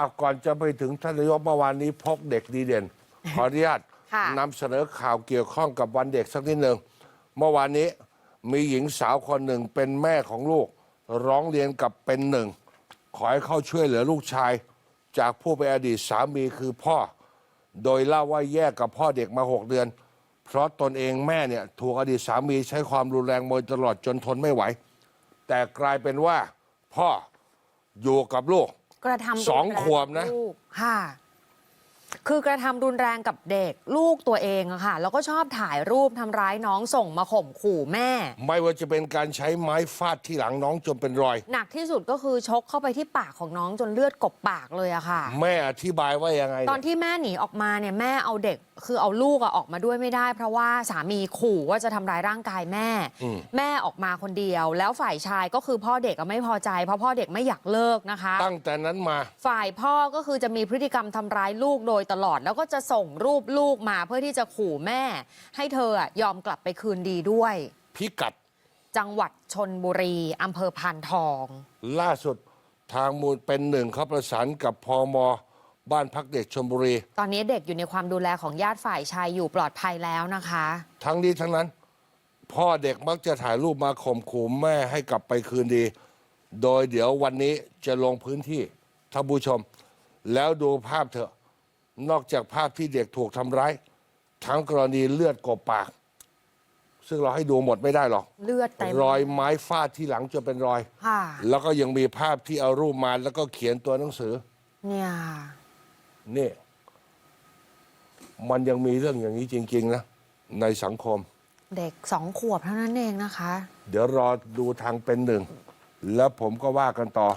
อะก่อนจะไปถึงท่านนายกเมื่อวานนี้พกเด็กดีเด่น ขออนุญาตค่ะนำเสนอข่าวเกี่ยวข้องกับวันเด็กสักนิดหนึ่งเมื่อวานนี้มีหญิงสาวคนหนึ่งเป็นแม่ของลูก ร้องเรียนกับเป็นหนึ่ง ขอให้เข้าช่วยเหลือลูกชาย จากผู้เป็นอดีตสามีคือพ่อ โดยเล่าว่าแยกกับพ่อเด็กมาหกเดือน เพราะตนเองแม่เนี่ยถูกอดีตสามีใช้ความรุนแรงมาโดยตลอดจนทนไม่ไหว แต่กลายเป็นว่าพ่ออยู่กับลูก กระทำรุนแรงสองขวบนะกับลูกค่ะ คือกระทำรุนแรงกับเด็กลูกตัวเองอะค่ะ แล้วก็ชอบถ่ายรูปทำร้ายน้องส่งมาข่มขู่แม่ ไม่ว่าจะเป็นการใช้ไม้ฟาดที่หลังน้องจนเป็นรอย หนักที่สุดก็คือชกเข้าไปที่ปากของน้องจนเลือดกบปากเลยอะค่ะ แม่อธิบายว่ายังไง ตอนที่แม่หนีออกมาเนี่ยแม่เอาเด็ก คือเอาลูกอะออกมาด้วยไม่ได้ เพราะว่าสามีขู่ว่าจะทำร้ายร่างกายแม่ แม่ออกมาคนเดียว แล้วฝ่ายชายก็คือพ่อเด็กอะไม่พอใจ เพราะพ่อเด็กไม่อยากเลิกนะคะ ตั้งแต่นั้นมา ฝ่ายพ่อก็คือจะมีพฤติกรรมทำร้ายลูกโดยตลอดแล้วก็จะส่งรูปลูกมาเพื่อที่จะขู่แม่ ให้เธออะยอมกลับไปคืนดีด้วย พิกัดจังหวัดชนบุรีอำเภอพานทอง ล่าสุดทางมูลเป็นหนึ่งเขาประสานกับพอมบ้านพักเด็กชลบุรี ตอนนี้เด็กอยู่ในความดูแลของญาติฝ่ายชายอยู่ปลอดภัยแล้วนะคะ ทั้งนี้ทั้งนั้น พ่อเด็กมักจะถ่ายรูปมาข่มขู่แม่ให้กลับไปคืนดี โดยเดี๋ยววันนี้จะลงพื้นที่ท่านผู้ชม แล้วดูภาพเถอะ นอกจากภาพที่เด็กถูกทำร้าย ทั้งกรณีเลือดกบปาก ซึ่งเราให้ดูหมดไม่ได้หรอก เลือดเต็มรอยไม้ฟาดที่หลังจนเป็นรอย ค่ะ แล้วก็ยังมีภาพที่เอารูปมาแล้วก็เขียนตัวหนังสือ เนี่ย นี่ มันยังมีเรื่องอย่างนี้จริง ๆ นะ ในสังคม เด็กสองขวบเท่านั้นเองนะคะ เดี๋ยวรอดูทางเป็นหนึ่ง แล้วผมก็ว่ากันต่อ